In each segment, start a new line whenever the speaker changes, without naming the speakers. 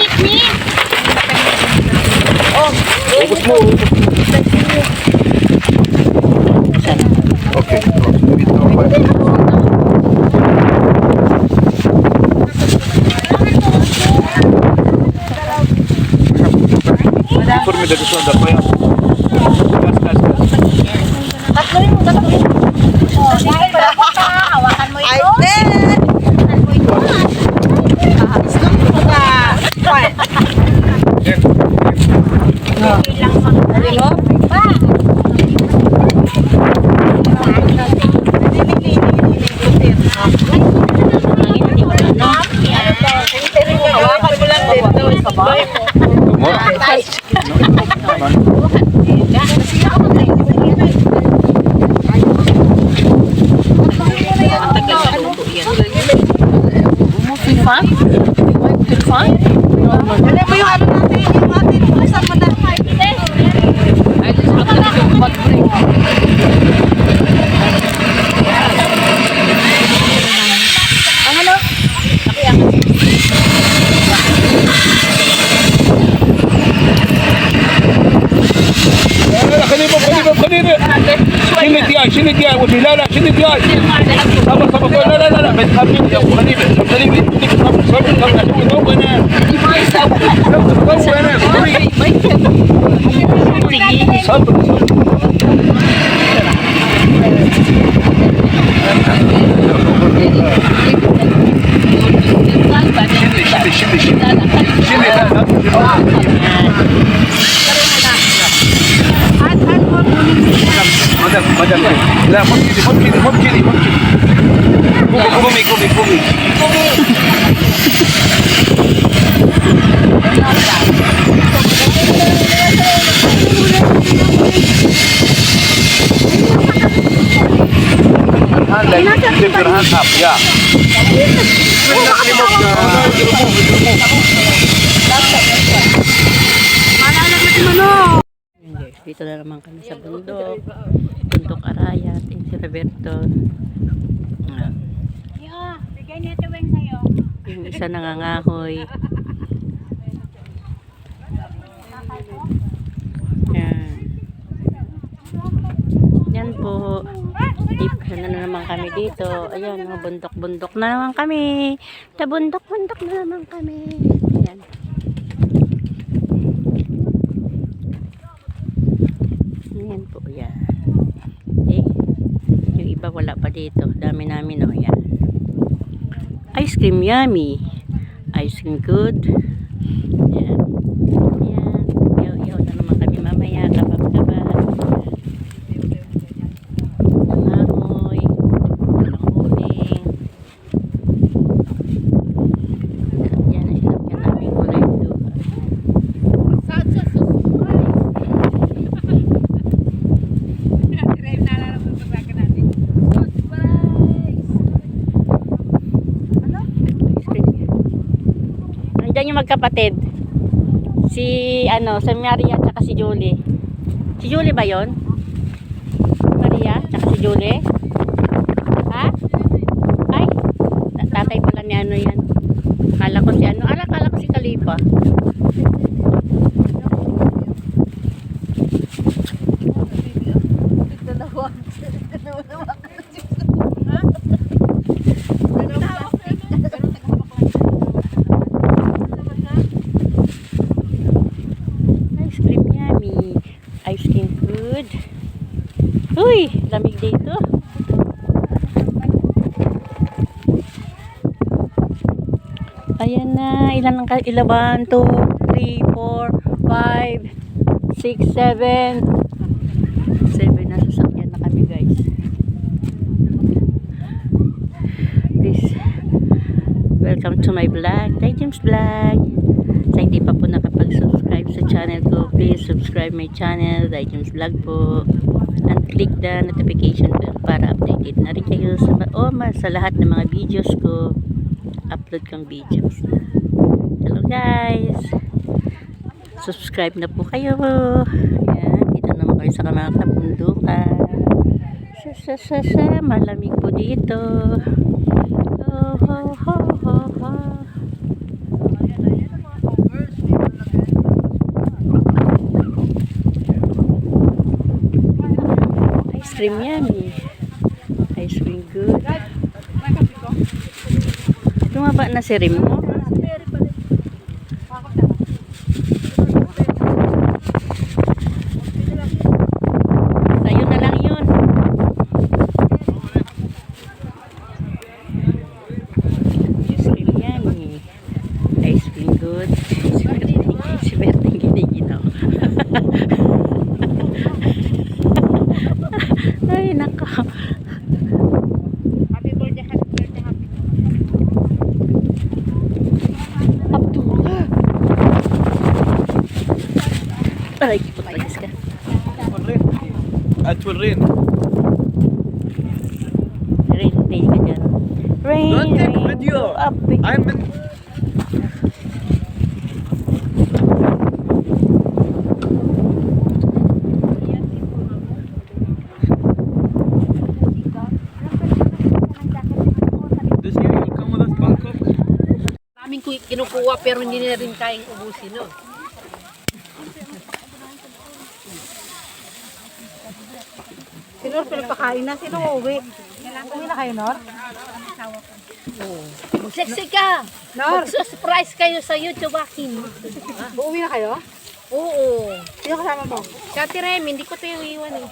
man yan mainit ni.
Ubus mo. Okay. Ito, Informe de gusto ang dapat.
Tatloin mo, tatloin mo. Oh, dahil wala ko pa. Hawakan mo ito. Ay, Hawakan mo ito. Gusto mo ba? Ilang mag- mo? Pa. Hawakan mo lang dito. Sabay mo.
Mo.
Fun? Fun?
Ano mo yung ano natin? Yung atin, bilisan mo na. Ang ano?
Kanina, kanina, kanina. Sinit yan, sinit yan. Huwag nilala, sinit yan. Sama, sama ko. La, la, la, la. May kami, yung kanina. Kanina, hindi ko sabi, sabi, sabi, sabi, sabi, sabi, na. Sabi, sabi, na. Sabi, Kumi, kumi, kumi. Hand like, your hands up, yeah. When not remove the, remove, remove.
Hindi, Dito na naman kami sa bundok. Bundok Arayat. In si Roberto. Ah,
Yeah, bigay niya ito weng sa'yo.
Yung isa nangangahoy. Yan. Yan po. Deep na na naman kami dito. Ayan, bundok-bundok na naman kami. Ta bundok-bundok na naman kami. Ayan. Ayan po, yan. Eh, yung iba wala pa dito. Dami namin, oh, yan. Ice cream yummy. Ice cream good. Yan. Yan. Iyaw-iyaw na naman kami mamaya. Kabab-kabab. Nangahoy. Walang uling. Yan ang sinapyan namin kulay blue. Yung magkapatid. Si, ano, si Maria at si Julie. Si Julie ba yon? Maria at si Julie? Ha? Ay? ta- Tatay pala ni ano yan. Kala ko si ano. Ala, kala ko si Kalipa. Ice cream yummy. Ice cream good. Uy, lamig dito. Ayan na. Ilan ang ka- ilaban? 2, 3, 4, 5, 6, 7. 7 na sasakyan na kami guys. Please, welcome to my vlog. Tay James Vlog. Sa hindi pa po nakapag-subscribe sa channel ko, please subscribe my channel, Tay James Vlog po. And click the notification bell para updated na rin kayo sa, oh, ma- sa lahat ng mga videos ko. Upload kong videos. Hello guys! Subscribe na po kayo. Ayan, dito naman kayo sa mga kabundukan. Sa, sa, sa, sa, malamig po dito. Oh, ho, ho, ho, ho. Ice cream yan eh. Ice cream good. Tumaba na si Rim mo. Sa'yo na lang yun. Ice cream yan eh. Ice cream good. Si Berting, si Berting giniginaw. Ay, nako.
Happy birthday, happy birthday, happy
Abdul. Aray, pagpagis ka.
Will rain.
Rain, rain ka dyan. Rain,
Don't take
rain,
video.
go up.
I'm in.
Ku- kinukuha pero hindi na rin kayang ubusin no.
Nor, pinapakain na. Sino uwi? Uwi na kayo, Nor?
Magseksi ka!
Nor,
Magsa-surprise kayo sa YouTube akin.
uuwi na kayo?
Oo.
Sino kasama mo?
Kati Rem, hindi ko tayo iwan eh.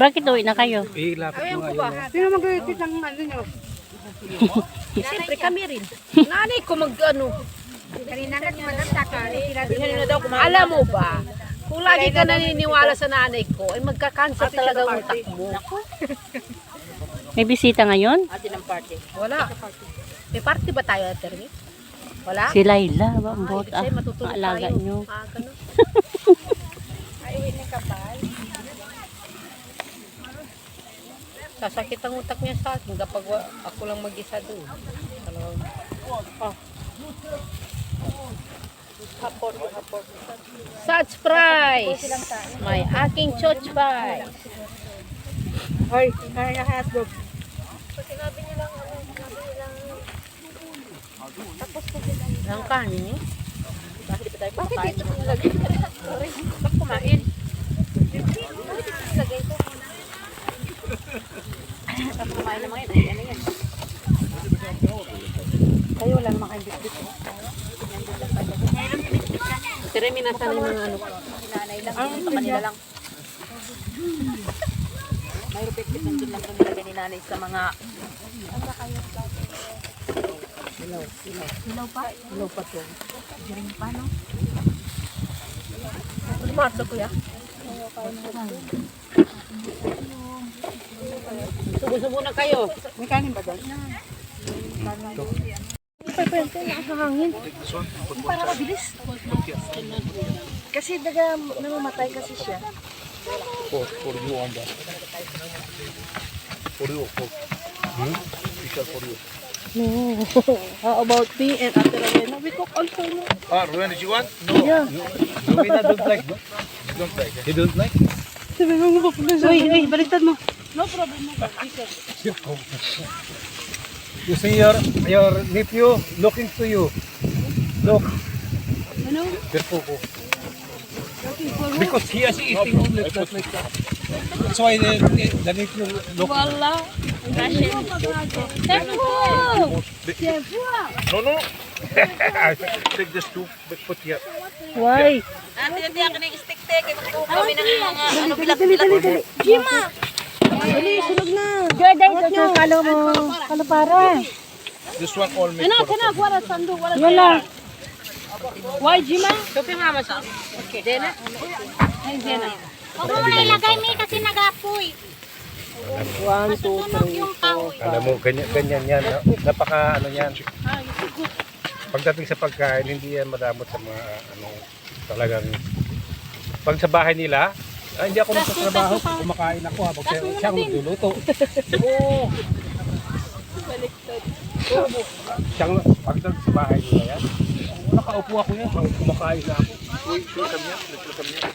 Bakit uwi na kayo?
Ayaw ko ba?
Sino mag-repeat ng ano nyo?
Siyempre kami rin. Nanay ko mag ano.
Kanina nga ni Madam Takari.
Alam mo ba? Kung lagi ka naniniwala sa nanay ko, ay magka-cancer talaga ang utak mo.
May bisita ngayon?
Wala. May party ba tayo, Termi? Wala?
Si Laila, ba ang bot? Ah, maalaga nyo.
Ah, ganun. Sasakit ang utak niya sa akin kapag ako lang mag-isa doon. Talagang, ah. Hapon, hapon. Such price! May aking church price.
Hoy, kaya ka hotdog.
Ang kanin niyo? Bakit di pa tayo Bakit dito nilagay? Bakit kumain? Tapos kumain naman yun. Ano yan?
Kayo wala naman kayong
Pero may nasa na yung mga ano.
Ang sa kanila lang.
May rupit-pit nandun lang kung nilagay ni nanay sa mga... Ilaw, ilaw. Ilaw pa? Ilaw pa to. Diring pa, no? Marso kuya. Subo-subo na kayo.
May kanin ba doon? Para mabilis. Kasi daga namamatay kasi siya.
For, for you on that. For you, for. Hmm? Special for you.
How about me and Ate Rowena? We cook also. No?
Ah, Ruben, you want? No. Yeah. Rowena don't like, no? You don't like. eh? You don't like?
Sabi mo mo Uy, uy, baliktad mo.
You see your your nephew looking to you. Look.
Ano?
Careful. Because he is eating like that, like that. That's why the, the nephew look.
No, no. Take this two, but put here.
Why?
Dali, dali, dali. Jima! Dali, sunog na. Kalo mo. Kalo para.
This one all made for
Wala.
Topi mama sa. Okay. Dena? Ay, Dena.
Huwag mo na ilagay mi kasi nag-apoy.
One, two, three, four. Alam mo, ganyan, ganyan yan. Napaka ano yan. Pagdating sa pagkain, hindi yan madamot sa mga ano, talagang pag sa bahay nila, ay, hindi ako Kasi, magtatrabaho. kasi pa- Kumakain ako ah, habang Kasi siya, muna siya ang din. magluluto. Oo. Pagdag sa bahay nila yan. Nakaupo ako yan. Ang kumakain na ako.
Uy, sure kami yan. Sure kami yan.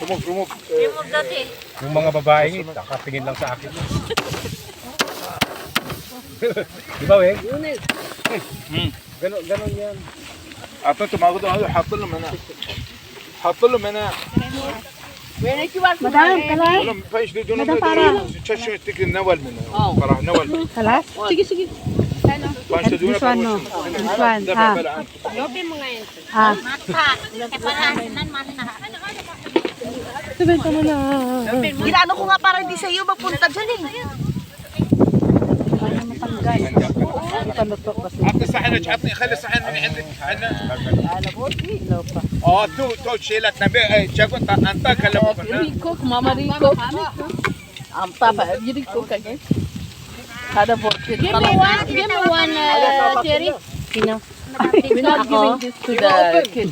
Rumog, rumog. Eh, Remove that eh.
Yung mga babae, nakatingin lang sa akin. Di ba, Weng? Hmm. Ganon, ganon yan.
Atın tumağı da hatırlı mena. Hatırlı mena. Remove. هنا
Madam, kalay.
ولا ما فيش دون تششوا تك النول منه صراحه نول
Kalas? Sige, sige.
فاش دون
This one, no. This one, ha. Ha.
Mata. Kapalanan mata.
Sabenta mo na.
Ginano ko nga para hindi sa iyo magpunta dyan eh.
عطني صحنك عطني خلي الصحن من عندك عندنا على بوتي لو آه تو تو شيلت نبي تشاكو انت كلمه
ريكوك ماما ريكوك عم طابع ريكوك هذا بوتي give me one give me one uh, Terry
you know
we're not giving this to the
kid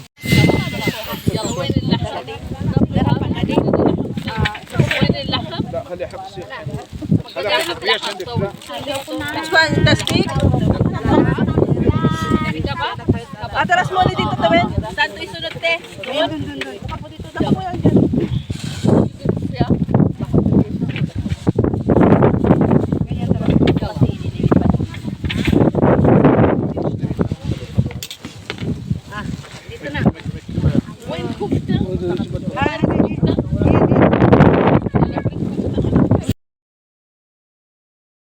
يلا السيخ
Which one? The stick? Atras mo ulit dito, Tawin. Saan ito isunod, te? Dun, dun. Ako dito. Dako mo yan dyan.